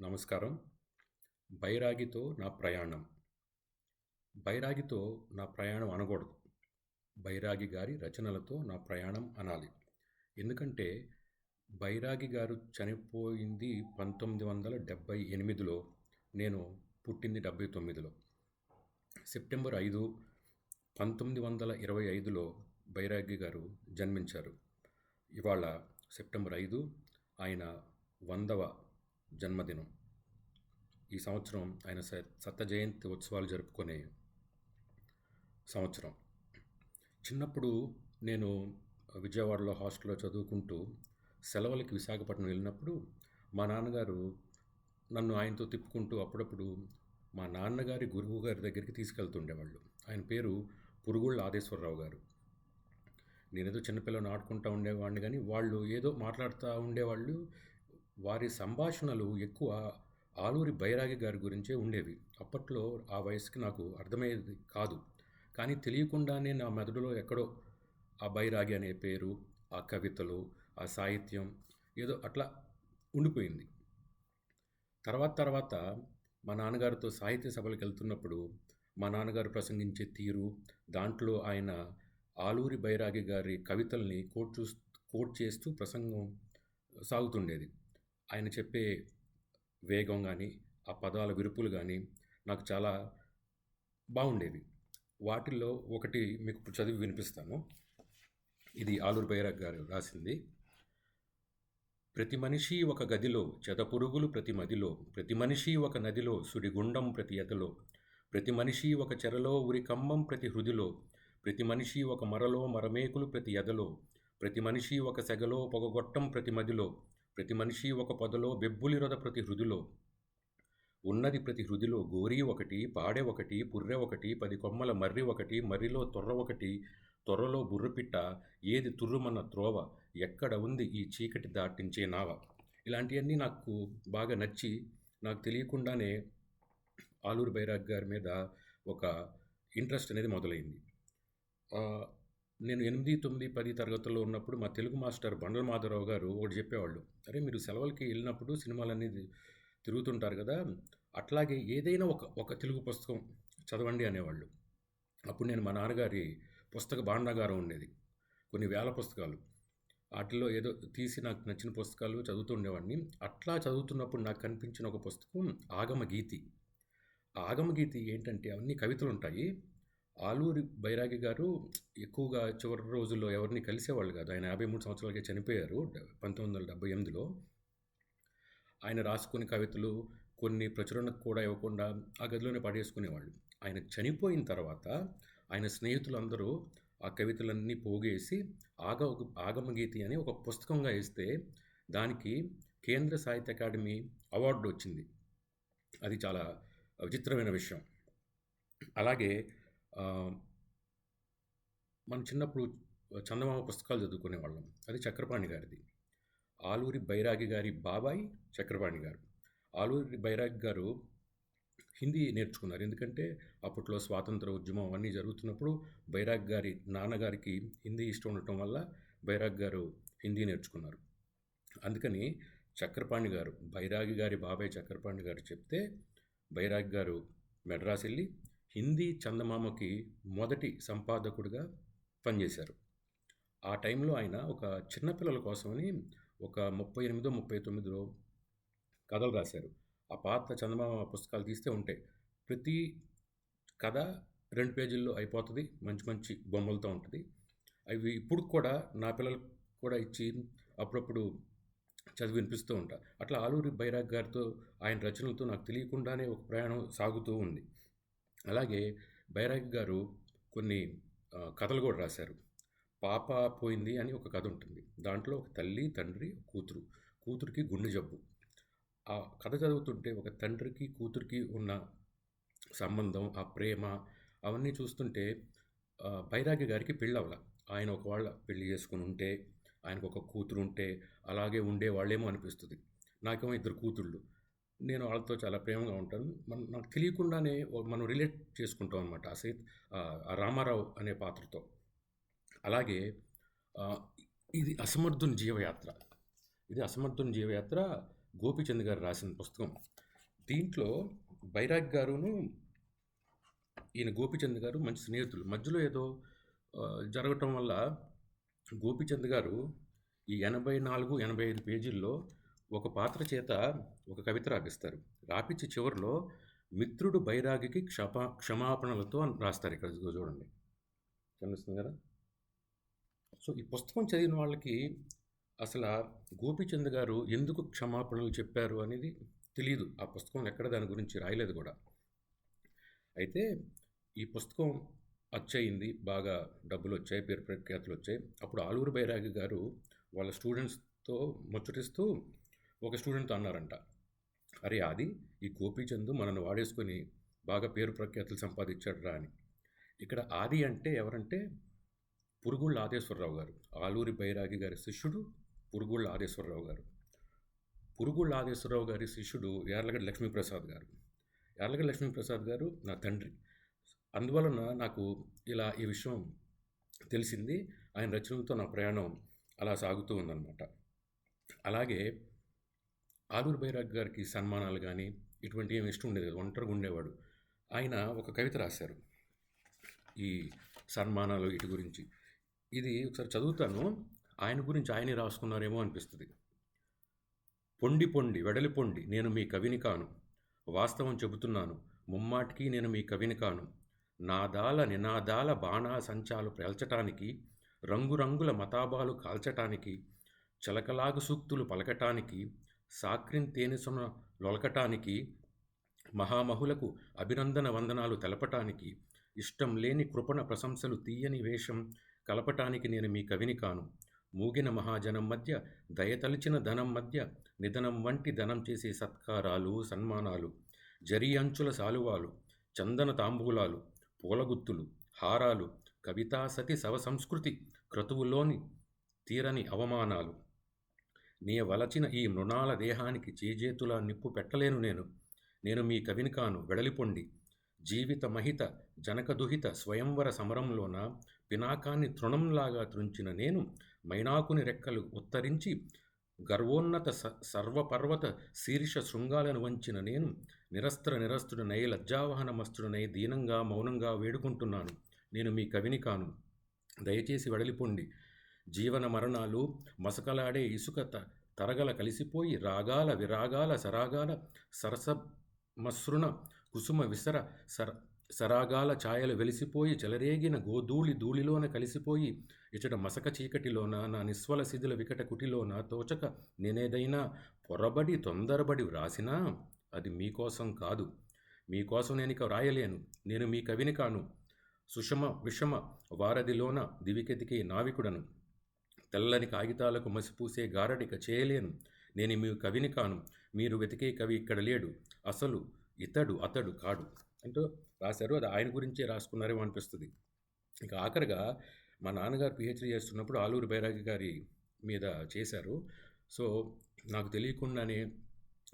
నమస్కారం. బైరాగితో నా ప్రయాణం. బైరాగితో నా ప్రయాణం అనకూడదు. బైరాగి గారి రచనలతో నా ప్రయాణం అనాలి. ఎందుకంటే బైరాగి గారు చనిపోయింది పంతొమ్మిది వందల డెబ్భై ఎనిమిదిలో. నేను పుట్టింది డెబ్భై తొమ్మిదిలో. సెప్టెంబర్ ఐదు పంతొమ్మిది వందల ఇరవై ఐదులో బైరాగి గారు జన్మించారు. ఇవాళ సెప్టెంబర్ ఐదు ఆయన వందవ జన్మదినం. ఈ సంవత్సరం ఆయన స జయంతి ఉత్సవాలు జరుపుకునే సంవత్సరం. చిన్నప్పుడు నేను విజయవాడలో హాస్టల్లో చదువుకుంటూ సెలవులకి విశాఖపట్నం వెళ్ళినప్పుడు మా నాన్నగారు నన్ను ఆయనతో తిప్పుకుంటూ అప్పుడప్పుడు మా నాన్నగారి గురువు గారి దగ్గరికి తీసుకెళ్తుండేవాళ్ళు. ఆయన పేరు పురుగుళ్ళ ఆదేశ్వరరావు గారు. నేనేదో చిన్నపిల్లని ఆడుకుంటూ ఉండేవాడిని కానీ వాళ్ళు ఏదో మాట్లాడుతూ ఉండేవాళ్ళు వారి సంభాషణలు ఎక్కువ ఆలూరి బైరాగి గారి గురించే ఉండేవి. అప్పట్లో ఆ వయసుకి నాకు అర్థమయ్యేది కాదు. కానీ తెలియకుండానే నా మెదడులో ఎక్కడో ఆ బైరాగి అనే పేరు ఆ కవితలు ఆ సాహిత్యం ఏదో అట్లా ఉండిపోయింది. తర్వాత తర్వాత మా నాన్నగారితో సాహిత్య సభలకు వెళ్తున్నప్పుడు మా నాన్నగారు ప్రసంగించే తీరు దాంట్లో ఆయన ఆలూరి బైరాగి గారి కవితల్ని కోట్ చూ కోట్ చేస్తూ ప్రసంగం సాగుతుండేది. ఆయన చెప్పే వేగం కానీ ఆ పదాల విరుపులు కానీ నాకు చాలా బాగుండేవి. వాటిల్లో ఒకటి మీకు చదివి వినిపిస్తాను. ఇది ఆలూరు బైరాగ్ గారు రాసింది. ప్రతి మనిషి ఒక గదిలో చెదపురుగులు ప్రతి మదిలో ప్రతి మనిషి ఒక నదిలో సుడిగుండం ప్రతి ఎదలో ప్రతి మనిషి ఒక చెరలో ఉరి ప్రతి హృదిలో ప్రతి మనిషి ఒక మరలో మరమేకులు ప్రతి ఎదలో ప్రతి మనిషి ఒక సెగలో పొగగొట్టం ప్రతి మదిలో ప్రతి మనిషి ఒక పొదలో బెబ్బులిరొద ప్రతి హృదిలో. ఉన్నది ప్రతి హృదిలో గోరీ ఒకటి పాడె ఒకటి పుర్రె ఒకటి పది కొమ్మల మర్రి ఒకటి మర్రిలో తొర్ర ఒకటి తొర్రలో బుర్రపిట్ట ఏది తుర్రుమన్న త్రోవ ఎక్కడ ఉంది ఈ చీకటి దాటించే నావ? ఇలాంటివన్నీ నాకు బాగా నచ్చి నాకు తెలియకుండానే ఆలూరు బైరాగ్ గారి మీద ఒక ఇంట్రెస్ట్ అనేది మొదలైంది. నేను ఎనిమిది తొమ్మిది పది తరగతుల్లో ఉన్నప్పుడు మా తెలుగు మాస్టర్ బండల మాధవరావు గారు ఒకటి చెప్పేవాళ్ళు అరే మీరు సెలవులకి వెళ్ళినప్పుడు సినిమాలన్నీ తిరుగుతుంటారు కదా అట్లాగే ఏదైనా ఒక ఒక తెలుగు పుస్తకం చదవండి అనేవాళ్ళు. అప్పుడు నేను మా నాన్నగారి పుస్తక భాండాగారం ఉండేది కొన్ని వేల పుస్తకాలు. వాటిలో ఏదో తీసి నాకు నచ్చిన పుస్తకాలు చదువుతుండేవాడిని అట్లా చదువుతున్నప్పుడు నాకు కనిపించిన ఒక పుస్తకం ఆగమ గీతి ఆగమ గీతి ఏంటంటే అవన్నీ కవితలు ఉంటాయి ఆలూరి బైరాగి గారు ఎక్కువగా చివరి రోజుల్లో ఎవరిని కలిసేవాళ్ళు కాదు. ఆయన యాభై మూడు సంవత్సరాలకే చనిపోయారు పంతొమ్మిది వందల డెబ్బై ఎనిమిదిలో. ఆయన రాసుకునే కవితలు కొన్ని ప్రచురణకు కూడా ఇవ్వకుండా ఆ గదిలోనే పడేసుకునేవాళ్ళు. ఆయన చనిపోయిన తర్వాత ఆయన స్నేహితులందరూ ఆ కవితలన్నీ పోగేసి ఆగ ఆగమగీతి అని ఒక పుస్తకంగా ఇస్తే దానికి కేంద్ర సాహిత్య అకాడమీ అవార్డు వచ్చింది. అది చాలా విచిత్రమైన విషయం. అలాగే మనం చిన్నప్పుడు చందమామ పుస్తకాలు చదువుకునే వాళ్ళం. అది చక్రపాణి గారిది. ఆలూరి బైరాగి గారి బాబాయ్ చక్రపాణి గారు. ఆలూరి బైరాగి గారు హిందీ నేర్చుకున్నారు. ఎందుకంటే అప్పట్లో స్వాతంత్ర ఉద్యమం అవన్నీ జరుగుతున్నప్పుడు బైరాగ్ గారి నాన్నగారికి హిందీ ఇష్టం ఉండటం వల్ల బైరాగ్ గారు హిందీ నేర్చుకున్నారు. అందుకని చక్రపాణి గారు బైరాగి గారి బాబాయ్ చక్రపాణి గారు చెప్తే బైరాగ్ గారు మెడ్రాస్ వెళ్ళి హిందీ చందమామకి మొదటి సంపాదకుడిగా పనిచేశారు. ఆ టైంలో ఆయన ఒక చిన్నపిల్లల కోసమని ఒక ముప్పై ఎనిమిదో ముప్పై తొమ్మిదిలో కథలు రాశారు. ఆ పాత చందమామ పుస్తకాలు తీస్తే ఉంటాయి ప్రతి కథ రెండు పేజీల్లో అయిపోతుంది మంచి మంచి బొమ్మలతో ఉంటుంది. అవి ఇప్పుడు కూడా నా పిల్లలకు కూడా ఇచ్చి అప్పుడప్పుడు చదివి వినిపిస్తూ ఉంటా. అట్లా ఆలూరి బైరాగ్ గారితో ఆయన రచనలతో నాకు తెలియకుండానే ఒక ప్రయాణం సాగుతూ ఉంది. అలాగే బైరాగ్ గారు కొన్ని కథలు కూడా రాశారు. పాప పోయింది అని ఒక కథ ఉంటుంది. దాంట్లో ఒక తల్లి తండ్రి కూతురు. కూతురికి గుండె జబ్బు. ఆ కథ చదువుతుంటే ఒక తండ్రికి కూతురికి ఉన్న సంబంధం ఆ ప్రేమ అవన్నీ చూస్తుంటే బైరాగి గారికి పెళ్ళవల. ఆయన ఒకవేళ పెళ్ళి చేసుకుని ఉంటే ఆయనకు ఒక కూతురు ఉంటే అలాగే ఉండే వాళ్ళేమో అనిపిస్తుంది. నాకేమో ఇద్దరు కూతుళ్ళు. నేను వాళ్ళతో చాలా ప్రేమగా ఉంటాను. మన నాకు తెలియకుండానే మనం రిలేట్ చేసుకుంటాం అనమాట ఆ సైత్ రామారావు అనే పాత్రతో. అలాగే ఇది అసమర్థుని జీవయాత్ర. ఇది అసమర్థుని జీవయాత్ర గోపీచంద్ గారు రాసిన పుస్తకం. దీంట్లో బైరాగ్ గారును ఈయన గోపీచంద్ గారు మంచి స్నేహితులు. మధ్యలో ఏదో జరగటం వల్ల గోపిచంద్ గారు ఈ ఎనభై నాలుగు ఎనభై ఐదు పేజీల్లో ఒక పాత్ర చేత ఒక కవిత రాపిస్తారు. రాపించి చివరిలో మిత్రుడు బైరాగికి క్షపా క్షమాపణలతో అని రాస్తారు ఇక్కడ చూడండి. కనిపిస్తుంది కదా? సో ఈ పుస్తకం చదివిన వాళ్ళకి అసలు గోపిచంద్ గోపీచంద్ గారు ఎందుకు క్షమాపణలు చెప్పారు అనేది తెలియదు ఆ పుస్తకం ఎక్కడ దాని గురించి రాయలేదు కూడా. అయితే ఈ పుస్తకం అచ్చయింది బాగా డబ్బులు వచ్చాయి పేరు ప్రఖ్యాతులు వచ్చాయి అప్పుడు ఆలూరు బైరాగి గారు వాళ్ళ స్టూడెంట్స్తో ముచ్చటిస్తూ ఒక స్టూడెంట్తో అన్నారంట. అరే ఆది ఈ గోపీచంద్ మనల్ని వాడేసుకొని బాగా పేరు ప్రఖ్యాతులు సంపాదించాడు రా అని. ఇక్కడ ఆది అంటే ఎవరంటే పురుగుళ్ళ ఆదేశ్వరరావు గారు. ఆలూరి బైరాగి గారి శిష్యుడు పురుగుళ్ళ ఆదేశ్వరరావు గారు. పురుగుళ్ళ ఆదేశ్వరరావు గారి శిష్యుడు యార్లగడ్డ లక్ష్మీప్రసాద్ గారు. యార్లగడ్డ లక్ష్మీప్రసాద్ గారు నా తండ్రి. అందువలన నాకు ఇలా ఈ విషయం తెలిసింది. ఆయన రచనలతో నా ప్రయాణం అలా సాగుతూ ఉందన్నమాట. అలాగే ఆదూర్ బైరాగ్ గారికి సన్మానాలు కానీ ఇటువంటి ఏమి ఇష్టం ఉండేది ఒంటరిగా ఉండేవాడు. ఆయన ఒక కవిత రాశారు. ఈ సన్మానాలు ఇటు గురించి. ఇది ఒకసారి చదువుతాను. ఆయన గురించి ఆయనే రాసుకున్నారేమో అనిపిస్తుంది. పొండి పొండి వెడలి పొండి నేను మీ కవిని కాను. వాస్తవం చెబుతున్నాను. ముమ్మాటికి నేను మీ కవిని కాను. నాదాల నినాదాల బాణా సంచాలు పేల్చటానికి రంగురంగుల మతాబాలు కాల్చటానికి చలకలాగు సూక్తులు పలకటానికి సాక్రిన్ తేనెసొన లొలకటానికి మహామహులకు అభినందన వందనాలు తెలపటానికి ఇష్టం లేని కృపణ ప్రశంసలు తీయని వేషం కలపటానికి నేను మీ కవిని కాను. మూగిన మహాజనం మధ్య దయతలిచిన ధనం మధ్య నిధనం వంటి ధనం చేసే సత్కారాలు సన్మానాలు జరి అంచుల సాలువాలు చందన తాంబూలాలు పూలగుత్తులు హారాలు కవితా సతి సంస్కృతి క్రతువులోని తీరని అవమానాలు. నీ వలచిన ఈ మృణాల దేహానికి చేజేతులా నిప్పు పెట్టలేను నేను. నేను మీ కవిని కాను. వెడలిపొండి. జీవిత మహిత జనకదుహిత స్వయంవర సమరంలోన పినాకాన్ని తృణంలాగా త్రుంచిన నేను మైనాకుని రెక్కలు ఉత్తరించి గర్వోన్నత స సర్వపర్వత శీర్ష శృంగాలను వంచిన నేను నిరస్త్ర నిరస్తుడనై లజ్జావహనమస్తుడనై దీనంగా మౌనంగా వేడుకుంటున్నాను. నేను మీ కవిని కాను. దయచేసి వెడలిపొండి. జీవన మరణాలు మసకలాడే ఇసుక త తరగల కలిసిపోయి రాగాల విరాగాల సరాగాల సరస మసృణ కుసుమ విసర సర సరాగాల ఛాయలు వెలిసిపోయి చెలరేగిన గోధూళి ధూళిలోన కలిసిపోయి ఇచట మసక చీకటిలోన నా నిస్వల శిథిల వికట కుటిలోన తోచక నేనేదైనా పొరబడి తొందరబడి వ్రాసినా? అది మీకోసం కాదు. మీకోసం నేను ఇక వ్రాయలేను. నేను మీ కవిని కాను. సుషమ విషమ వారధిలోన దివికెతికే నావికుడను. తెల్లని కాగితాలకు మసిపూసే గారడిక చేయలేను. నేను మీ కవిని కాను. మీరు వెతికే కవి ఇక్కడ లేడు. అసలు ఇతడు అతడు కాడు. అంటూ రాశారు. అది ఆయన గురించే రాసుకున్నారేమో అనిపిస్తుంది. ఇక ఆఖరిగా మా నాన్నగారు పిహెచ్డీ చేస్తున్నప్పుడు ఆలూరు బైరాగి గారి మీద చేశారు. సో నాకు తెలియకుండానే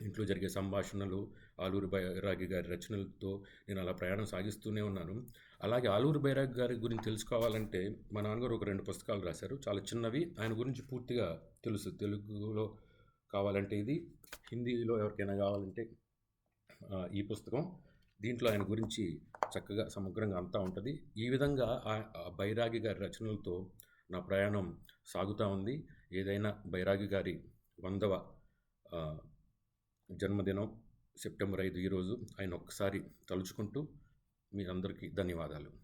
ఇంట్లో జరిగే సంభాషణలు ఆలూరు బైరాగి గారి రచనలతో నేను అలా ప్రయాణం సాగిస్తూనే ఉన్నాను. అలాగే ఆలూరు బైరాగి గారి గురించి తెలుసుకోవాలంటే మా నాన్నగారు ఒక రెండు పుస్తకాలు రాశారు. చాలా చిన్నవి. ఆయన గురించి పూర్తిగా తెలుసు. తెలుగులో కావాలంటే ఇది హిందీలో ఎవరికైనా కావాలంటే ఈ పుస్తకం. దీంట్లో ఆయన గురించి చక్కగా సమగ్రంగా అంతా ఉంటుంది. ఈ విధంగా ఆ- బైరాగి గారి రచనలతో నా ప్రయాణం సాగుతూ ఉంది. ఏదైనా బైరాగి గారి వందవ జన్మదినం సెప్టెంబర్ ఐదు ఈరోజు ఆయన ఒక్కసారి తలుచుకుంటూ మీరందరికీ ధన్యవాదాలు.